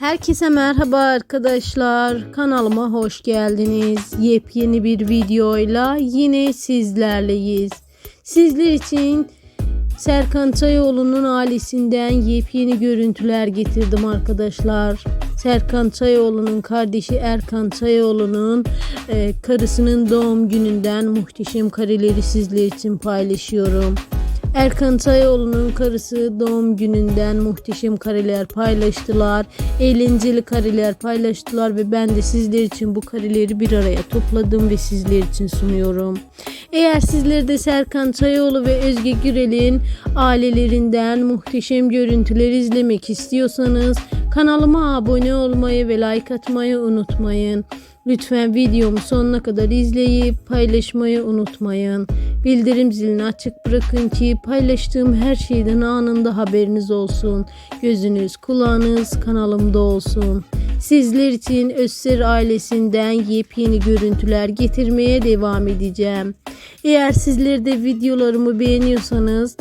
Herkese merhaba arkadaşlar. Kanalıma hoş geldiniz. Yepyeni bir videoyla yine sizlerleyiz. Sizler için Serkan Çayoğlu'nun ailesinden yepyeni görüntüler getirdim arkadaşlar. Serkan Çayoğlu'nun kardeşi Erkan Çayoğlu'nun e, karısının doğum gününden muhteşem kareleri sizler için paylaşıyorum. Erkan Çayoğlu'nun karısı doğum gününden muhteşem kareler paylaştılar. Eğlenceli kareler paylaştılar ve ben de sizler için bu kareleri bir araya topladım ve sizler için sunuyorum. Eğer sizler de Serkan Çayoğlu ve Özge Gürel'in ailelerinden muhteşem görüntüler izlemek istiyorsanız kanalıma abone olmayı ve like atmayı unutmayın. Lütfen videomu sonuna kadar izleyip paylaşmayı unutmayın. Bildirim zilini açık bırakın ki paylaştığım her şeyden anında haberiniz olsun. Gözünüz, kulağınız kanalımda olsun. Sizler için Özser ailesinden yepyeni görüntüler getirmeye devam edeceğim. Eğer sizler de videolarımı beğeniyorsanız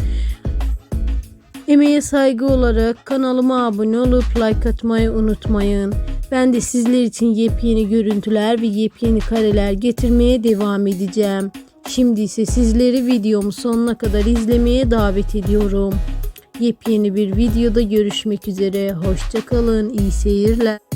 Emeğe saygı olarak kanalıma abone olup like atmayı unutmayın. Ben de sizler için yepyeni görüntüler ve yepyeni kareler getirmeye devam edeceğim. Şimdi ise sizleri videomu sonuna kadar izlemeye davet ediyorum. Yepyeni bir videoda görüşmek üzere. Hoşçakalın. iyi seyirler.